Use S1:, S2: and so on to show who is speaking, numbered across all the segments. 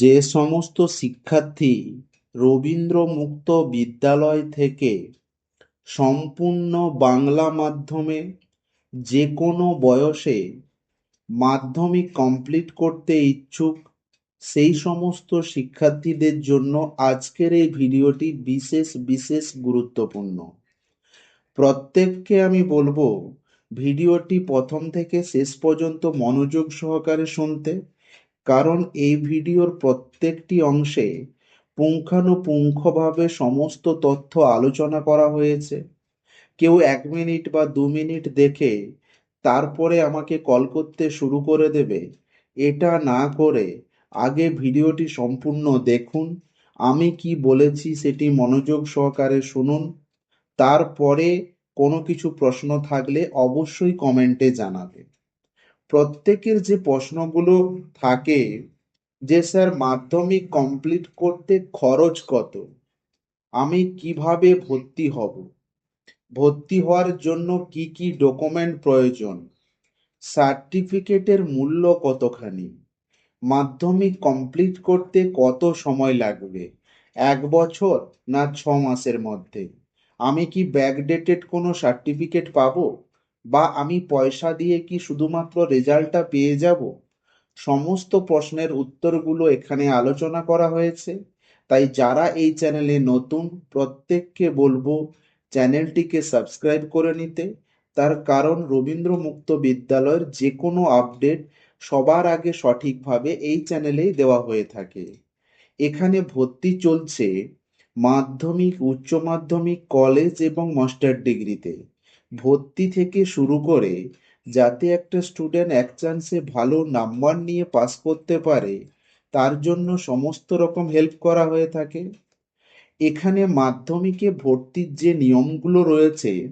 S1: যে সমস্ত শিক্ষার্থী রবীন্দ্র মুক্ত বিদ্যালয় থেকে সম্পূর্ণ বাংলা মাধ্যমে যে কোনো বয়সে মাধ্যমিক কমপ্লিট করতে ইচ্ছুক, সেই সমস্ত শিক্ষার্থীদের জন্য আজকের এই ভিডিওটি বিশেষ বিশেষ গুরুত্বপূর্ণ। প্রত্যেককে আমি বলব, ভিডিওটি প্রথম থেকে শেষ পর্যন্ত মনোযোগ সহকারে শুনতে। কারণ এই ভিডিওর প্রত্যেকটি অংশে পুঙ্খানুপুঙ্খভাবে সমস্ত তথ্য আলোচনা করা হয়েছে। কেউ এক মিনিট বা দু মিনিট দেখে তারপরে আমাকে কল করতে শুরু করে দেবে। এটা না করে আগে ভিডিওটি সম্পূর্ণ দেখুন, আমি কি বলেছি সেটি মনোযোগ সহকারে শুনুন, তারপরে কোনো কিছু প্রশ্ন থাকলে অবশ্যই কমেন্টে জানাবে প্রত্যেকের যে প্রশ্নগুলো থাকে যে, স্যার, মাধ্যমিক কমপ্লিট করতে খরচ কত? আমি কীভাবে ভর্তি হব? ভর্তি হওয়ার জন্য কি কি ডকুমেন্ট প্রয়োজন? সার্টিফিকেটের মূল্য কতখানি? মাধ্যমিক কমপ্লিট করতে কত সময় লাগবে? এক বছর না ছ মাসের মধ্যে? আমি কি ব্যাকডেটেড কোনো সার্টিফিকেট পাবো? বা আমি পয়সা দিয়ে কি শুধুমাত্র রেজাল্টটা পেয়ে যাব? সমস্ত প্রশ্নের উত্তরগুলো এখানে আলোচনা করা হয়েছে। তাই যারা এই চ্যানেলে নতুন, প্রত্যেককে বলব চ্যানেলটিকে সাবস্ক্রাইব করে নিতে। তার কারণ রবীন্দ্র মুক্ত বিদ্যালয়ের যে কোনো আপডেট সবার আগে সঠিকভাবে এই চ্যানেলেই দেওয়া হয়ে থাকে। এখানে ভর্তি চলছে মাধ্যমিক, উচ্চ মাধ্যমিক, কলেজ এবং মাস্টার ডিগ্রিতে। ভর্তি থেকে শুরু করে যাতে একটা স্টুডেন্ট এক চান্সে ভালো নাম্বার নিয়ে পাস করতে পারে, তার জন্য সমস্ত রকম হেল্প করা হয়ে থাকে। এখানে মাধ্যমিকে ভর্তির যে নিয়মগুলো রয়েছে,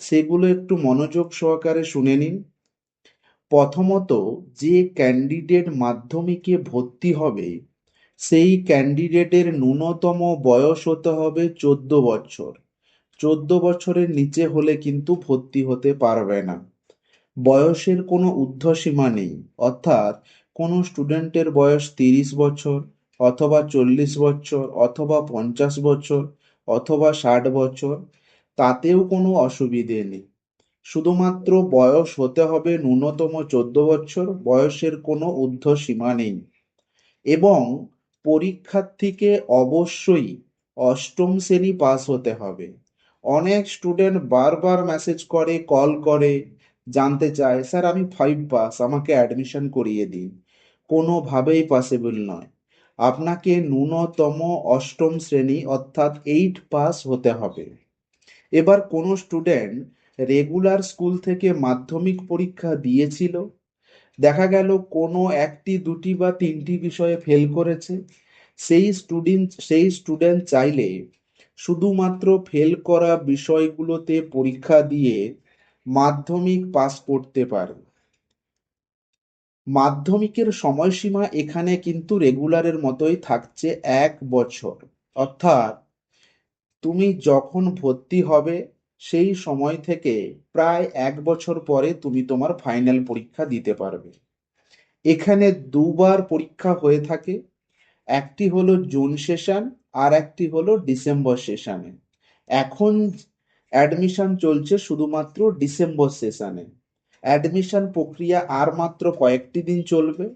S1: সেগুলো একটু মনোযোগ সহকারে শুনে নিন। প্রথমত, যে ক্যান্ডিডেট মাধ্যমিকে ভর্তি হবে, সেই ক্যান্ডিডেটের ন্যূনতম বয়স হতে হবে চোদ্দ বছর। চোদ্দ বছরের নিচে হলে কিন্তু ভর্তি হতে পারবে না। বয়সের কোনো ঊর্ধ্বসীমা নেই, অর্থাৎ কোনো স্টুডেন্টের বয়স তিরিশ বছর, অথবা চল্লিশ বছর, অথবা পঞ্চাশ বছর, অথবা ষাট বছর, তাতেও কোনো অসুবিধে নেই। শুধুমাত্র বয়স হতে হবে ন্যূনতম চোদ্দ বছর, বয়সের কোনো ঊর্ধ্বসীমা নেই। এবং পরীক্ষার্থীকে অবশ্যই অষ্টম শ্রেণি পাস হতে হবে। অনেক স্টুডেন্ট বারবার মেসেজ করে কল করে, জানতে চায় স্যার আমি ফাইভ পাস আমাকে অ্যাডমিশন করিয়ে দিন। কোনোভাবেই পসিবল নয়। আপনাকে ন্যূনতম অষ্টম শ্রেণি অর্থাৎ এইট পাস হতে হবে। এবার কোনো স্টুডেন্ট রেগুলার স্কুল থেকে মাধ্যমিক পরীক্ষা দিয়েছিল। দেখা গেল কোনো একটি, দুটি বা তিনটি বিষয়ে ফেল করেছে। সেই স্টুডেন্ট সেই স্টুডেন্ট চাইলে শুধুমাত্র ফেল করা বিষয়গুলোতে পরীক্ষা দিয়ে মাধ্যমিক পাস করতে পারে মাধ্যমিকের সময়সীমা এখানে কিন্তু রেগুলারের মতোই থাকছে এক বছর। অর্থাৎ তুমি যখন ভর্তি হবে সেই সময় থেকে প্রায় এক বছর পরে তুমি তোমার ফাইনাল পরীক্ষা দিতে পারবে। এখানে দুবার পরীক্ষা হয়ে থাকে। একটি হলো জুন সেশন আর একটি হলো ডিসেম্বর সেশনে। এখন অ্যাডমিশন চলছে শুধুমাত্র ডিসেম্বর সেশনে। অ্যাডমিশন প্রক্রিয়া আর মাত্র কয়েকটি দিন চলবে।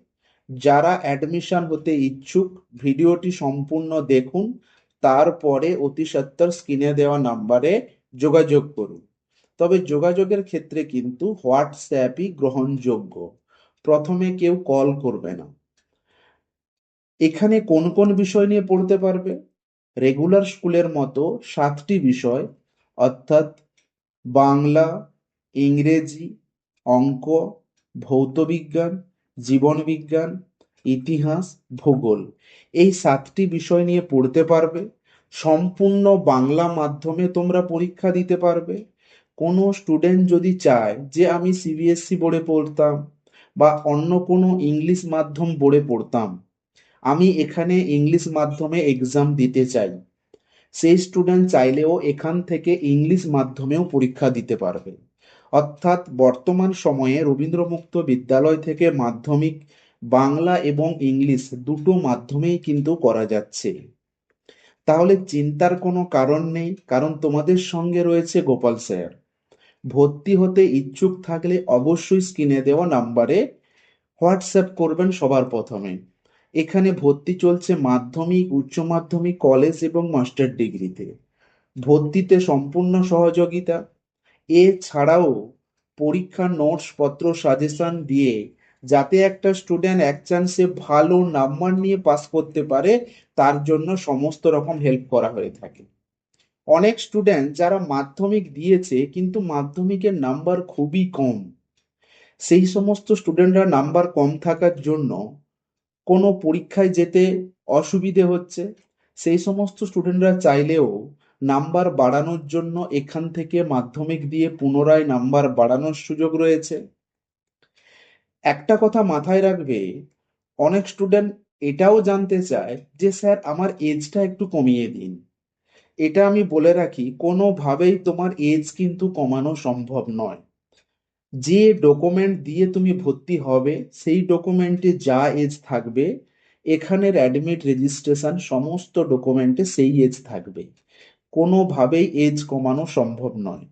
S1: যারা অ্যাডমিশন হতে ইচ্ছুক, ভিডিওটি সম্পূর্ণ দেখুন, তারপরে অতি সত্তর স্ক্রিনে দেওয়া নাম্বারে যোগাযোগ করুন। তবে যোগাযোগের ক্ষেত্রে কিন্তু হোয়াটসঅ্যাপই গ্রহণযোগ্য। প্রথমে কেউ কল করবে না। এখানে কোন কোন বিষয় নিয়ে পড়তে পারবে? রেগুলার স্কুলের মতো সাতটি বিষয়, অর্থাৎ বাংলা, ইংরেজি, অঙ্ক, ভৌতবিজ্ঞান, জীবনবিজ্ঞান, ইতিহাস, ভূগোল। এই সাতটি বিষয় নিয়ে পড়তে পারবে, সম্পূর্ণ বাংলা মাধ্যমে তোমরা পরীক্ষা দিতে পারবে। কোনো স্টুডেন্ট যদি চায় যে আমি সিবিএসসি বোর্ডে পড়তাম বা অন্য কোনো ইংলিশ মাধ্যম বোর্ডে পড়তাম আমি এখানে ইংলিশ মাধ্যমে এক্সাম দিতে চাই। সেই স্টুডেন্ট চাইলেও এখান থেকে ইংলিশ মাধ্যমেও পরীক্ষা দিতে পারবে। অর্থাৎ বর্তমান সময়ে রবীন্দ্রমুক্ত বিদ্যালয় থেকে মাধ্যমিক, বাংলা এবং ইংলিশ দুটো মাধ্যমেই কিন্তু করা যাচ্ছে। তাহলে চিন্তার কোনো কারণ নেই, কারণ তোমাদের সঙ্গে রয়েছে গোপাল স্যার। ভর্তি হতে ইচ্ছুক থাকলে অবশ্যই স্ক্রিনে দেওয়া নাম্বারে হোয়াটসঅ্যাপ করবেন সবার প্রথমে। এখানে ভর্তি চলছে মাধ্যমিক, উচ্চ মাধ্যমিক, কলেজ এবং মাস্টার ডিগ্রিতে। ভর্তিতে সম্পূর্ণ সহযোগিতা। এছাড়াও পরীক্ষার নোটস পত্র সাজেশন দিয়ে যাতে একটা স্টুডেন্ট এক চান্সে ভালো নাম্বার নিয়ে পাস করতে পারে, তার জন্য সমস্ত রকম হেল্প করা হয়ে থাকে। অনেক স্টুডেন্ট যারা মাধ্যমিক দিয়েছে, কিন্তু মাধ্যমিকের নাম্বার খুবই কম। সেই সমস্ত স্টুডেন্টরা নাম্বার কম থাকার জন্য কোনো পরীক্ষায় যেতে অসুবিধে হচ্ছে? সেই সমস্ত স্টুডেন্টরা চাইলেও নাম্বার বাড়ানোর জন্য এখান থেকে মাধ্যমিক দিয়ে পুনরায় নাম্বার বাড়ানোর সুযোগ রয়েছে। একটা কথা মাথায় রাখবে, অনেক স্টুডেন্ট এটাও জানতে চায় যে, স্যার, আমার এজটা একটু কমিয়ে দিন। এটা আমি বলে রাখি, কোনোভাবেই তোমার এজ কিন্তু কমানো সম্ভব নয়। যে ডকুমেন্ট দিয়ে তুমি ভর্তি হবে, সেই ডকুমেন্টে যা এজ থাকবে, এখানের অ্যাডমিট রেজিস্ট্রেশন সমস্ত ডকুমেন্টে সেই এজ থাকবে। কোনোভাবেই এজ কমানো সম্ভব নয়।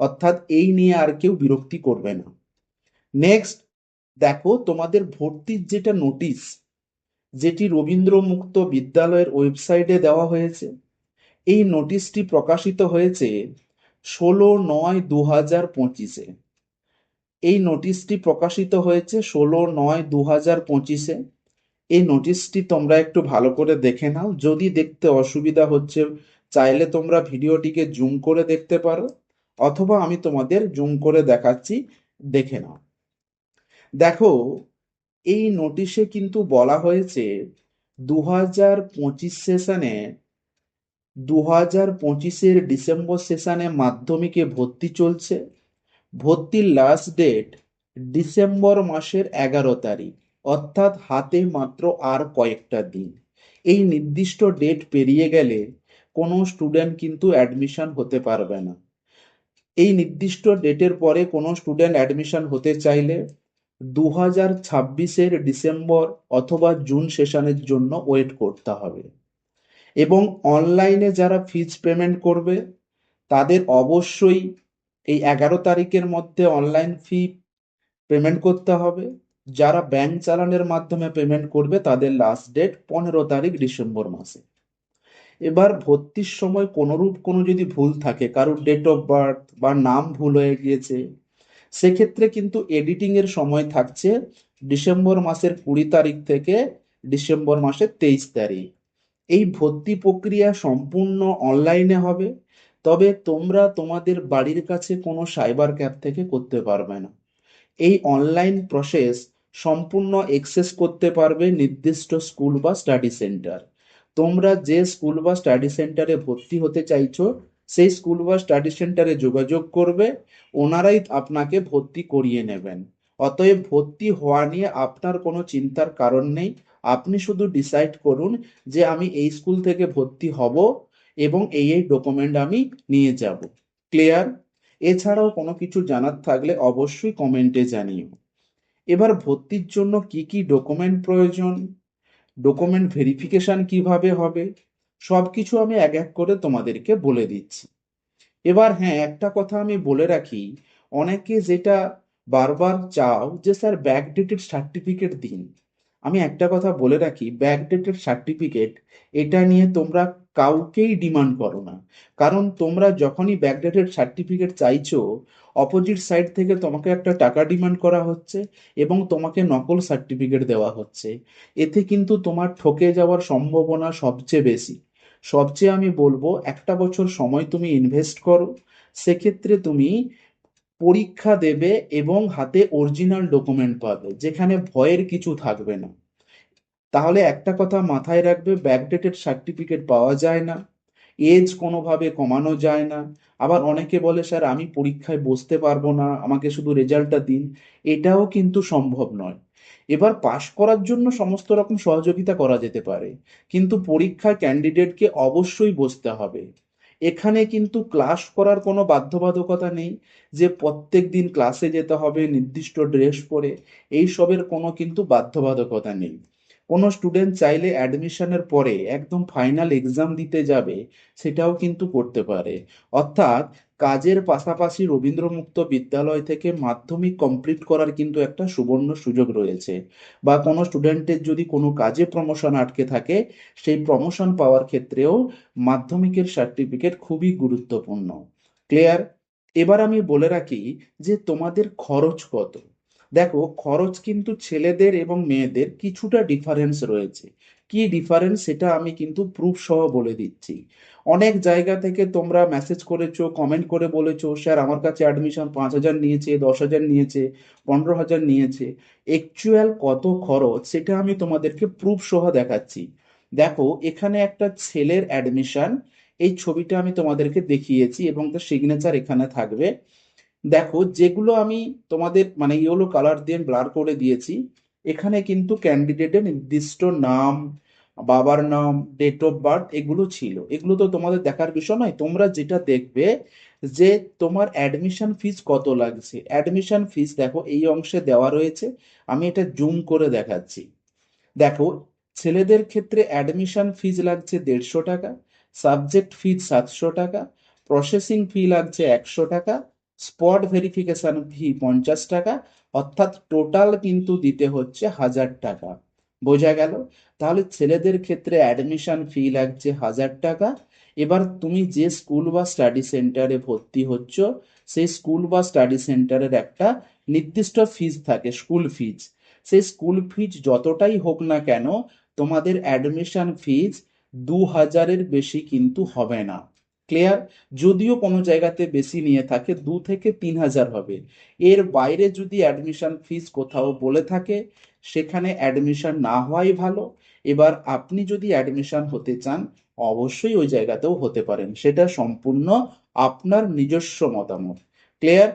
S1: অর্থাৎ এই নিয়ে আর কেউ বিরক্তি করবে না। নেক্সট দেখো তোমাদের ভর্তির যেটা নোটিশ যেটি রবীন্দ্র মুক্ত বিদ্যালয়ের ওয়েবসাইটে দেওয়া হয়েছে, এই নোটিশটি প্রকাশিত হয়েছে ষোলো নয় দু হাজার পঁচিশে। এই নোটিশটি প্রকাশিত হয়েছে ষোলো নয় দু হাজার পঁচিশে। এই নোটিশটি তোমরা একটু ভালো করে দেখে নাও। যদি দেখতে অসুবিধা হচ্ছে, চাইলে তোমরা ভিডিওটিকে জুম করে দেখতে পারো, অথবা আমি তোমাদের জুম করে দেখাচ্ছি, দেখে নাও। দেখো, এই নোটিশে কিন্তু বলা হয়েছে দু হাজার পঁচিশ সেশনে দু হাজার পঁচিশের ডিসেম্বর সেশনে মাধ্যমিকে ভর্তি চলছে। ভর্তির লাস্ট ডেট ডিসেম্বর মাসের এগারো তারিখ, অর্থাৎ হাতে মাত্র আর কয়েকটা দিন। এই নির্দিষ্ট ডেট পেরিয়ে গেলে কোনো স্টুডেন্ট কিন্তু অ্যাডমিশন হতে পারবে না। এই নির্দিষ্ট ডেটের পরে কোনো স্টুডেন্ট অ্যাডমিশন হতে চাইলে দু হাজার ছাব্বিশের ডিসেম্বর অথবা জুন সেশনের জন্য ওয়েট করতে হবে। এবং অনলাইনে যারা ফিজ পেমেন্ট করবে, তাদের অবশ্যই এই এগারো তারিখের মধ্যে অনলাইন ফি পেমেন্ট করতে হবে। যারা ব্যাংক চালানের মাধ্যমে পেমেন্ট করবে, তাদের লাস্ট ডেট পনেরো তারিখ ডিসেম্বর মাসে। এবার ভর্তির সময় কোনোরূপ কোনো যদি ভুল থাকে, কারোর ডেট অফ বার্থ বা নাম ভুল হয়ে গিয়েছে, সেক্ষেত্রে কিন্তু এডিটিং এর সময় থাকছে ডিসেম্বর মাসের কুড়ি তারিখ থেকে ডিসেম্বর মাসের তেইশ তারিখ। এই ভর্তি প্রক্রিয়া সম্পূর্ণ অনলাইনে হবে। তবে তোমরা তোমাদের বাড়ির কাছে কোনো সাইবার ক্যাফ থেকে করতে পারবে না। এই অনলাইন প্রসেস সম্পূর্ণ এক্সেস করতে পারবে নির্দিষ্ট স্কুল বা স্টাডি সেন্টার তোমরা যে স্কুল বা স্টাডি সেন্টারে ভর্তি হতে চাইছো, সেই স্কুল বা স্টাডি সেন্টারে যোগাযোগ করবে, ওনারাই আপনাকে ভর্তি করিয়ে নেবেন। অতএব ভর্তি হওয়া নিয়ে আপনার কোনো চিন্তার কারণ নেই। আপনি শুধু ডিসাইড করুন যে আমি এই স্কুল থেকে ভর্তি হব এবং এই এই ডকুমেন্ট আমি নিয়ে যাব। ক্লিয়ার এছাড়াও কোনো কিছু জানার থাকলে অবশ্যই কমেন্টে জানিও। এবার ভর্তির জন্য কি কি ডকুমেন্ট প্রয়োজন? ডকুমেন্ট ভেরিফিকেশন কীভাবে হবে? সব কিছু আমি এক এক করে তোমাদেরকে বলে দিচ্ছি। এবার হ্যাঁ একটা কথা আমি বলে রাখি, অনেকে যেটা বারবার চাও যে, স্যার ব্যাকডেটেড সার্টিফিকেট দিন। আমি একটা কথা বলে রাখি ব্যাকডেটেড সার্টিফিকেট এটা নিয়ে তোমরা কাউকেই ডিমান্ড করো না। কারণ তোমরা যখনই ব্যাকডেটেড সার্টিফিকেট চাইছো অপোজিট সাইড থেকে তোমাকে একটা টাকা ডিমান্ড করা হচ্ছে এবং তোমাকে নকল সার্টিফিকেট দেওয়া হচ্ছে। এতে কিন্তু তোমার ঠকে যাওয়ার সম্ভাবনা সবচেয়ে বেশি। সবচেয়ে আমি বলব, একটা বছর সময় তুমি ইনভেস্ট করো, সেক্ষেত্রে তুমি পরীক্ষা দেবে এবং হাতে অরিজিনাল ডকুমেন্ট পাবে, যেখানে ভয়ের কিছু থাকবে না। তাহলে একটা কথা মাথায় রাখবে ব্যাকডেটেড সার্টিফিকেট পাওয়া যায় না এজ কোনোভাবে কমানো যায় না। আবার অনেকে বলে, স্যার, আমি পরীক্ষায় বসতে পারব না, আমাকে শুধু রেজাল্টটা দিন। এটাও কিন্তু সম্ভব নয়। এবার পাশ করার জন্য সমস্ত রকম সহযোগিতা করা যেতে পারে, কিন্তু পরীক্ষায় ক্যান্ডিডেটকে অবশ্যই বসতে হবে। এখানে কিন্তু ক্লাস করার কোনো বাধ্যবাধকতা নেই যে প্রত্যেক দিন ক্লাসে যেতে হবে, নির্দিষ্ট ড্রেস পরে, এইসবের কোনো কিন্তু বাধ্যবাধকতা নেই। কোনো স্টুডেন্ট চাইলে অ্যাডমিশনের পরে একদম ফাইনাল এক্সাম দিতে যাবে, সেটাও কিন্তু করতে পারে। অর্থাৎ কাজের পাশাপাশি রবীন্দ্রমুক্ত বিদ্যালয় থেকে মাধ্যমিক কমপ্লিট করার কিন্তু একটা সুবর্ণ সুযোগ রয়েছে। বা কোনো স্টুডেন্টের যদি কোনো কাজে প্রমোশন আটকে থাকে, সেই প্রমোশন পাওয়ার ক্ষেত্রেও মাধ্যমিকের সার্টিফিকেট খুবই গুরুত্বপূর্ণ। ক্লিয়ার এবার আমি বলে রাখি যে তোমাদের খরচ কত? দেখো, খরচ কিন্তু ছেলেদের এবং মেয়েদের কিছুটা ডিফারেন্স রয়েছে। কি ডিফারেন্স সেটা আমি কিন্তু প্রুফ সহ বলে দিচ্ছি। অনেক জায়গা থেকে তোমরা মেসেজ করেছ কমেন্ট করে বলেছ, স্যার, আমার কাছে অ্যাডমিশন পাঁচ হাজার নিয়েছে, দশ হাজার নিয়েছে, পনেরো হাজার নিয়েছে। অ্যাকচুয়াল কত খরচ সেটা আমি তোমাদেরকে প্রুফ সহ দেখাচ্ছি। দেখো, এখানে একটা ছেলের অ্যাডমিশন এই ছবিটা আমি তোমাদেরকে দেখিয়েছি এবং তার সিগনেচার এখানে থাকবে। দেখো, যেগুলো আমি তোমাদের মানে ইয়েলো কালার দিয়ে ব্লার করে দিয়েছি, এখানে কিন্তু ক্যান্ডিডেটের নির্দিষ্ট নাম, বাবার নাম ডেট অফ বার্থ এগুলো ছিল। এগুলো তো তোমাদের দেখার বিষয় নয়। তোমরা যেটা দেখবে যে তোমার অ্যাডমিশন ফিস কত লাগছে। অ্যাডমিশন ফিস দেখো, এই অংশে দেওয়া রয়েছে। আমি এটা জুম করে দেখাচ্ছি। দেখো, ছেলেদের ক্ষেত্রে অ্যাডমিশন ফিজ লাগছে দেড়শো টাকা সাবজেক্ট ফিজ সাতশো টাকা প্রসেসিং ফি লাগছে একশো টাকা স্পট ভেরিফিকেশন ফি পঞ্চাশ টাকা, অর্থাৎ টোটাল কিন্তু দিতে হচ্ছে হাজার টাকা। বোঝা গেল? তাহলে ছেলেদের ক্ষেত্রে অ্যাডমিশন ফি লাগছে হাজার টাকা। এবার তুমি যে স্কুল বা স্টাডি সেন্টারে ভর্তি হচ্ছ, সেই স্কুল বা স্টাডি সেন্টারের একটা নির্দিষ্ট ফিজ থাকে স্কুল ফিজ সেই স্কুল ফিজ যতটাই হোক না কেন, তোমাদের অ্যাডমিশন ফিজ দু হাজারের বেশি কিন্তু হবে না। ক্লিয়ার যদিও কোনো জায়গাতে বেশি নিয়ে থাকে, দু থেকে তিন হাজার হবে। এর বাইরে যদি অ্যাডমিশন ফিস কোথাও বলে থাকে, সেখানে অ্যাডমিশন না হওয়াই ভালো। এবার আপনি যদি অ্যাডমিশন হতে চান, অবশ্যই ওই জায়গাতেও হতে পারেন। সেটা সম্পূর্ণ আপনার নিজস্ব মতামত। ক্লিয়ার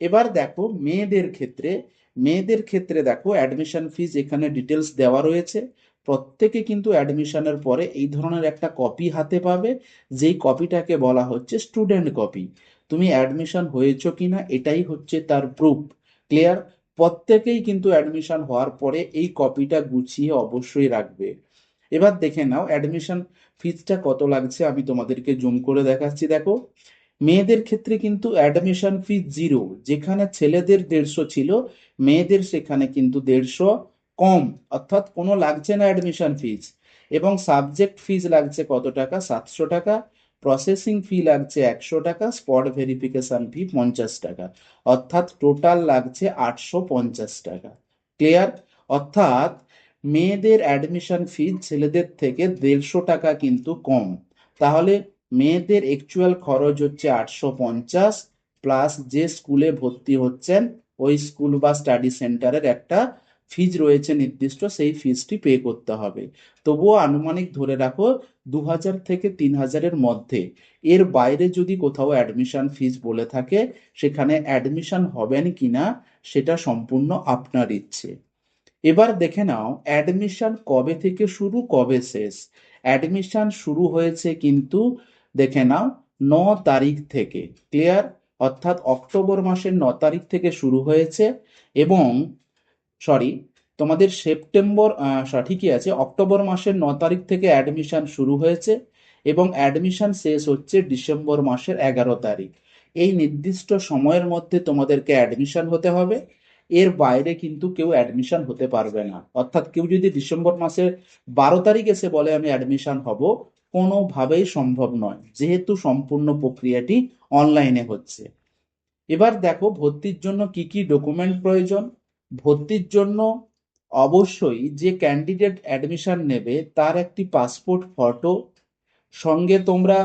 S1: এবার দেখো, মেয়েদের ক্ষেত্রে মেয়েদের ক্ষেত্রে দেখো অ্যাডমিশন ফিজ এখানে ডিটেলস দেওয়া রয়েছে। প্রত্যেকে কিন্তু অ্যাডমিশনের পরে এই ধরনের একটা কপি হাতে পাবে, যেই কপিটাকে বলা হচ্ছে স্টুডেন্ট কপি তুমি অ্যাডমিশন হয়েছো কিনা, এটাই হচ্ছে তার প্রুফ ক্লিয়ার প্রত্যেকেই কিন্তু অ্যাডমিশন হওয়ার পরে এই কপিটা গুছিয়ে অবশ্যই রাখবে। এবার দেখে নাও অ্যাডমিশন ফিজটা কত লাগছে, আমি তোমাদেরকে জুম করে দেখাচ্ছি। দেখো, মেয়েদের ক্ষেত্রে কিন্তু অ্যাডমিশন ফিজ জিরো যেখানে ছেলেদের দেড়শো ছিল, মেয়েদের সেখানে কিন্তু দেড়শো। কম, অর্থাৎ কোনো লাগছে না অ্যাডমিশন ফিজ এবং সাবজেক্ট ফিজ লাগছে কত টাকা? সাতশো টাকা। প্রসেসিং ফি লাগছে একশো টাকা। স্পট ভেরিফিকেশন ফি পঞ্চাশ টাকা। অর্থাৎ টোটাল লাগছে আটশো পঞ্চাশ টাকা। ক্লিয়ার অর্থাৎ মেয়েদের অ্যাডমিশন ফিজ ছেলেদের থেকে দেড়শো টাকা কিন্তু কম। তাহলে মেয়েদের অ্যাকচুয়াল খরচ হচ্ছে আটশো পঞ্চাশ প্লাস যে স্কুলে ভর্তি হচ্ছেন, ওই স্কুল বা স্টাডি সেন্টারের একটা ফিজ রয়েছে নির্দিষ্ট, সেই ফিজটি পে করতে হবে। তবুও আনুমানিক ধরে রাখো দু হাজার থেকে তিন হাজারের মধ্যে। এর বাইরে যদি কোথাও অ্যাডমিশন ফিজ বলে থাকে, সেখানে অ্যাডমিশন হবেন কিনা, সেটা সম্পূর্ণ আপনার ইচ্ছে। এবার দেখে নাও অ্যাডমিশন কবে থেকে শুরু, কবে শেষ? অ্যাডমিশন শুরু হয়েছে কিন্তু, দেখে নাও, ন তারিখ থেকে। ক্লিয়ার অর্থাৎ অক্টোবর মাসের ন তারিখ থেকে শুরু হয়েছে এবং সরি তোমাদের সেপ্টেম্বর ঠিকই আছে। অক্টোবর মাসের ন তারিখ থেকে অ্যাডমিশন শুরু হয়েছে এবং অ্যাডমিশন শেষ হচ্ছে ডিসেম্বর মাসের এগারো তারিখ। এই নির্দিষ্ট সময়ের মধ্যে তোমাদেরকে অ্যাডমিশন হতে হবে। এর বাইরে কিন্তু কেউ অ্যাডমিশন হতে পারবে না। অর্থাৎ কেউ যদি ডিসেম্বর মাসের বারো তারিখ এসে বলে, আমি অ্যাডমিশন হব, কোনোভাবেই সম্ভব নয়। যেহেতু সম্পূর্ণ প্রক্রিয়াটি অনলাইনে হচ্ছে। এবার দেখো, ভর্তির জন্য কি কি ডকুমেন্ট প্রয়োজন? ভর্তির জন্য অবশ্যই যে ক্যান্ডিডেট অ্যাডমিশন নেবে তার একটি পাসপোর্ট ফটো সঙ্গে তোমরা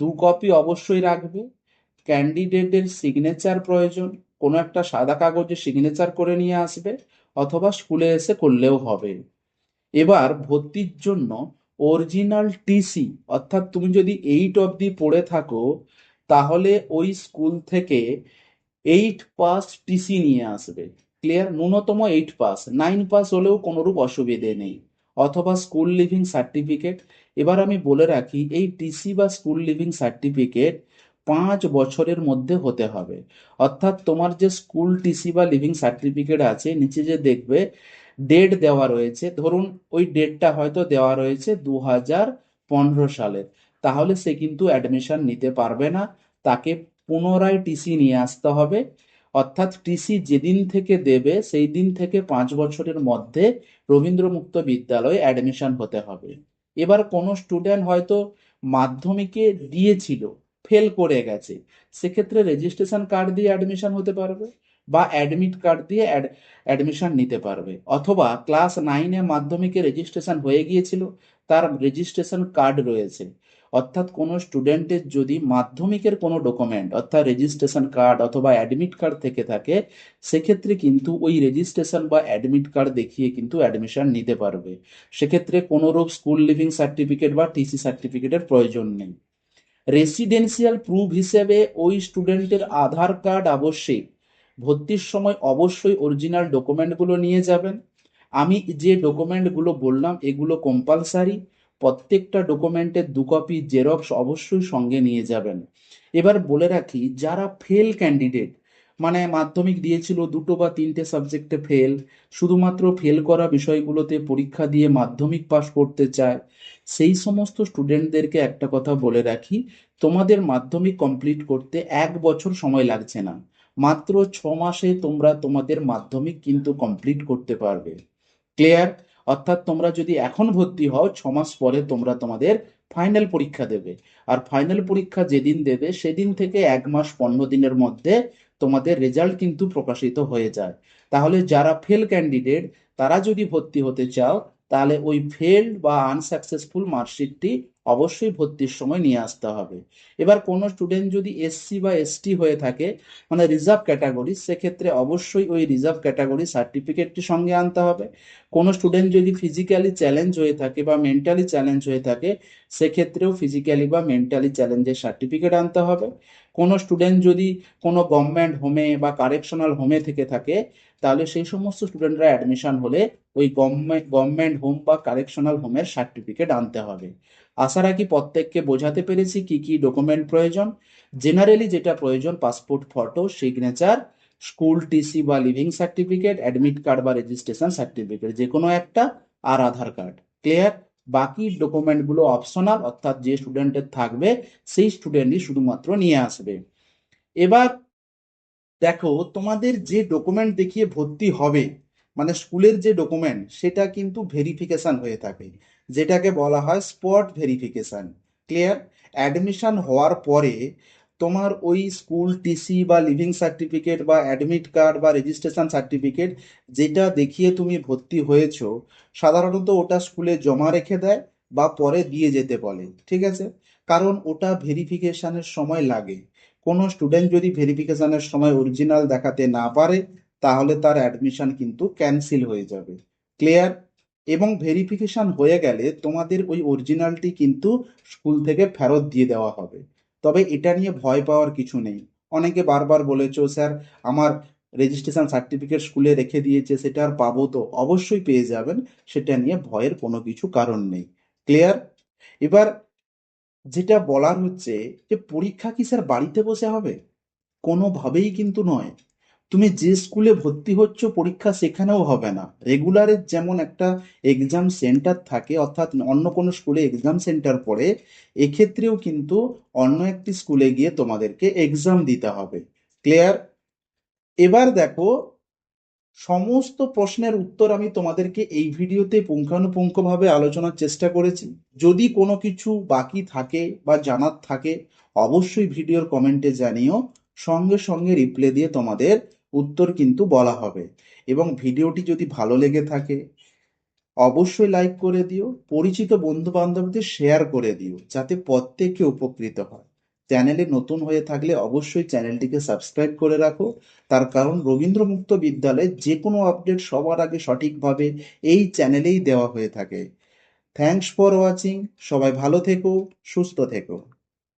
S1: দু কপি অবশ্যই রাখবে। ক্যান্ডিডেটের সিগনেচার প্রয়োজন, কোনো একটা সাদা কাগজে সিগনেচার করে নিয়ে আসবে অথবা স্কুলে এসে করলেও হবে। এবার ভর্তির জন্য অরিজিনাল টিসি অর্থাৎ তুমি যদি এইট অবধি পড়ে থাকো, তাহলে ওই স্কুল থেকে এইট পাস টিসি নিয়ে আসবে। ক্লিয়ার ন্যূনতম এইট পাস নাইন পাস হলেও কোনোরূপ অসুবিধে নেই।
S2: অথবা স্কুল লিভিং সার্টিফিকেট এবার আমি বলে রাখি, এই টিসি বা স্কুল লিভিং সার্টিফিকেট পাঁচ বছরের মধ্যে হতে হবে। অর্থাৎ তোমার যে স্কুল টিসি বা লিভিং সার্টিফিকেট আছে, নিচে যে দেখবে ডেট দেওয়া রয়েছে, ধরুন ওই ডেটটা হয়তো দেওয়া রয়েছে দু হাজার পনেরো সালের তাহলে সে কিন্তু অ্যাডমিশন নিতে পারবে না। তাকে পুনরায় টিসি নিয়ে আসতে হবে। অর্থাৎ টিসি যেদিন থেকে দেবে, সেই দিন থেকে পাঁচ বছরের মধ্যে রবীন্দ্র মুক্ত বিদ্যালয়ে অ্যাডমিশন হতে হবে। এবার কোনো স্টুডেন্ট হয়তো মাধ্যমিকে দিয়েছিল ফেল করে গেছে, সেক্ষেত্রে রেজিস্ট্রেশন কার্ড দিয়ে অ্যাডমিশন হতে পারবে বা অ্যাডমিট কার্ড দিয়ে অ্যাডমিশন নিতে পারবে। অথবা ক্লাস নাইনে মাধ্যমিকে রেজিস্ট্রেশন হয়ে গিয়েছিল, তার রেজিস্ট্রেশন কার্ড রয়েছে। অর্থাৎ কোনো স্টুডেন্টের যদি মাধ্যমিকের কোনো ডকুমেন্ট অর্থাৎ রেজিস্ট্রেশন কার্ড অথবা অ্যাডমিট কার্ড থেকে থাকে, সেক্ষেত্রে কিন্তু ওই রেজিস্ট্রেশন বা অ্যাডমিট কার্ড দেখিয়ে কিন্তু অ্যাডমিশন নিতে পারবে। সেক্ষেত্রে কোনোরূপ স্কুল লিভিং সার্টিফিকেট বা টিসি সার্টিফিকেটের প্রয়োজন নেই। রেসিডেন্সিয়াল প্রুফ হিসেবে ওই স্টুডেন্টের আধার কার্ড আবশ্যিক ভর্তির সময় অবশ্যই অরিজিনাল ডকুমেন্টগুলো নিয়ে যাবেন। আমি যে ডকুমেন্টগুলো বললাম, এগুলো কম্পালসারি প্রত্যেকটা ডকুমেন্টের দু কপি জেরক্স অবশ্যই সঙ্গে নিয়ে যাবেন। এবার বলে রাখি, যারা ফেল ক্যান্ডিডেট মানে মাধ্যমিক দিয়েছিল, দুটো বা তিনটে সাবজেক্টে ফেল শুধুমাত্র ফেল করা বিষয়গুলোতে পরীক্ষা দিয়ে মাধ্যমিক পাস করতে চায়, সেই সমস্ত স্টুডেন্টদেরকে একটা কথা বলে রাখি, তোমাদের মাধ্যমিক কমপ্লিট করতে এক বছর সময় লাগছে না। মাত্র ছ মাসে তোমরা তোমাদের মাধ্যমিক কিন্তু কমপ্লিট করতে পারবে। ক্লিয়ার অর্থাৎ তোমরা যদি এখন ভর্তি হও, ছ মাস পরে তোমরা তোমাদের ফাইনাল পরীক্ষা দেবে। আর ফাইনাল পরীক্ষা যেদিন দেবে, সেদিন থেকে এক মাস পনেরো দিনের মধ্যে তোমাদের রেজাল্ট কিন্তু প্রকাশিত হয়ে যায়। তাহলে যারা ফেল ক্যান্ডিডেট তারা যদি ভর্তি হতে চাও, তাহলে ওই ফেল বা আনসাকসেসফুল মার্কশিটটি অবশ্যই ভর্তির সময় নিয়ে আসতে হবে। এবার কোনো স্টুডেন্ট যদি এসসি বা এসটি হয়ে থাকে মানে রিজার্ভ ক্যাটাগরি সেক্ষেত্রে অবশ্যই ওই রিজার্ভ ক্যাটাগরি সার্টিফিকেটটি সঙ্গে আনতে হবে। কোনো স্টুডেন্ট যদি ফিজিক্যালি চ্যালেঞ্জ হয়ে থাকে বা মেন্টালি চ্যালেঞ্জ হয়ে থাকে, সেক্ষেত্রেও ফিজিক্যালি বা মেন্টালি চ্যালেঞ্জের সার্টিফিকেট আনতে হবে। কোনো স্টুডেন্ট যদি কোনো গভর্নমেন্ট হোমে বা কারেকশনাল হোমে থেকে থাকে, তাহলে সেই সমস্ত স্টুডেন্টরা অ্যাডমিশন হলে ওই গভর্নমেন্ট গভর্নমেন্ট হোম বা কারেকশনাল হোমের সার্টিফিকেট আনতে হবে। আশা রাখি প্রত্যেককে বোঝাতে পেরেছি কি কি ডকুমেন্ট প্রয়োজন। জেনারেলি যেটা প্রয়োজন passport photo signature school TC বা লিভিং সার্টিফিকেট অ্যাডমিট কার্ড বা রেজিস্ট্রেশন সার্টিফিকেট যে কোনো একটা, আর আধার কার্ড ক্লিয়ার বাকি ডকুমেন্টগুলো অপশনাল অর্থাৎ যে স্টুডেন্টের থাকবে, সেই স্টুডেন্টই শুধুমাত্র নিয়ে আসবে। এবার দেখো, তোমাদের যে ডকুমেন্ট দেখিয়ে ভর্তি হবে মানে স্কুলের যে ডকুমেন্ট সেটা কিন্তু ভেরিফিকেশান হয়ে থাকে। যেটাকে বলা হয় স্পট ভেরিফিকেশান ক্লিয়ার অ্যাডমিশান হওয়ার পরে তোমার ওই স্কুল টিসি বা লিভিং সার্টিফিকেট বা অ্যাডমিট কার্ড বা রেজিস্ট্রেশন সার্টিফিকেট যেটা দেখিয়ে তুমি ভর্তি হয়েছো, সাধারণত ওটা স্কুলে জমা রেখে দেয় বা পরে দিয়ে যেতে বলে, ঠিক আছে? কারণ ওটা ভেরিফিকেশানের সময় লাগে। কোনো স্টুডেন্ট যদি ভেরিফিকেশানের সময় অরিজিনাল দেখাতে না পারে তাহলে তার অ্যাডমিশন কিন্তু ক্যান্সেল হয়ে যাবে। ক্লিয়ার এবং ভেরিফিকেশন হয়ে গেলে তোমাদের ওই অরিজিনালটি কিন্তু স্কুল থেকে ফেরত দিয়ে দেওয়া হবে। তবে এটা নিয়ে ভয় পাওয়ার কিছু নেই। অনেকে বারবার বলেছ, স্যার, আমার রেজিস্ট্রেশন সার্টিফিকেট স্কুলে রেখে দিয়েছে, সেটা আর পাবো তো? অবশ্যই পেয়ে যাবেন, সেটা নিয়ে ভয়ের কোনো কিছু কারণ নেই। ক্লিয়ার এবার যেটা বলার হচ্ছে যে, পরীক্ষা কি স্যার বাড়িতে বসে হবে? কোনোভাবেই কিন্তু নয়। তুমি যে স্কুলে ভর্তি হচ্ছ, পরীক্ষা সেখানেও হবে না। রেগুলারের যেমন একটা এক্সাম সেন্টার থাকে, অর্থাৎ অন্য কোনো স্কুলে এক্সাম সেন্টার পড়ে, এক্ষেত্রেও কিন্তু অন্য একটি স্কুলে গিয়ে তোমাদেরকে এক্সাম দিতে হবে। ক্লিয়ার এবার দেখো, সমস্ত প্রশ্নের উত্তর আমি তোমাদেরকে এই ভিডিওতে পুঙ্খানুপুঙ্খভাবে আলোচনার চেষ্টা করেছি। যদি কোনো কিছু বাকি থাকে বা জানার থাকে, অবশ্যই ভিডিওর কমেন্টে জানিও। সঙ্গে সঙ্গে রিপ্লে দিয়ে তোমাদের উত্তর কিন্তু বলা হবে। এবং ভিডিওটি যদি ভালো লেগে থাকে, অবশ্যই লাইক করে দিও, পরিচিত বন্ধু বান্ধবদের শেয়ার করে দিও, যাতে প্রত্যেকে উপকৃত হয়। চ্যানেলে নতুন হয়ে থাকলে অবশ্যই চ্যানেলটিকে সাবস্ক্রাইব করে রাখো। তার কারণ রবীন্দ্রমুক্ত বিদ্যালয়ে যে কোনো আপডেট সবার আগে সঠিকভাবে এই চ্যানেলেই দেওয়া হয়ে থাকে। থ্যাঙ্কস ফর ওয়াচিং সবাই ভালো থেকো, সুস্থ থেকো।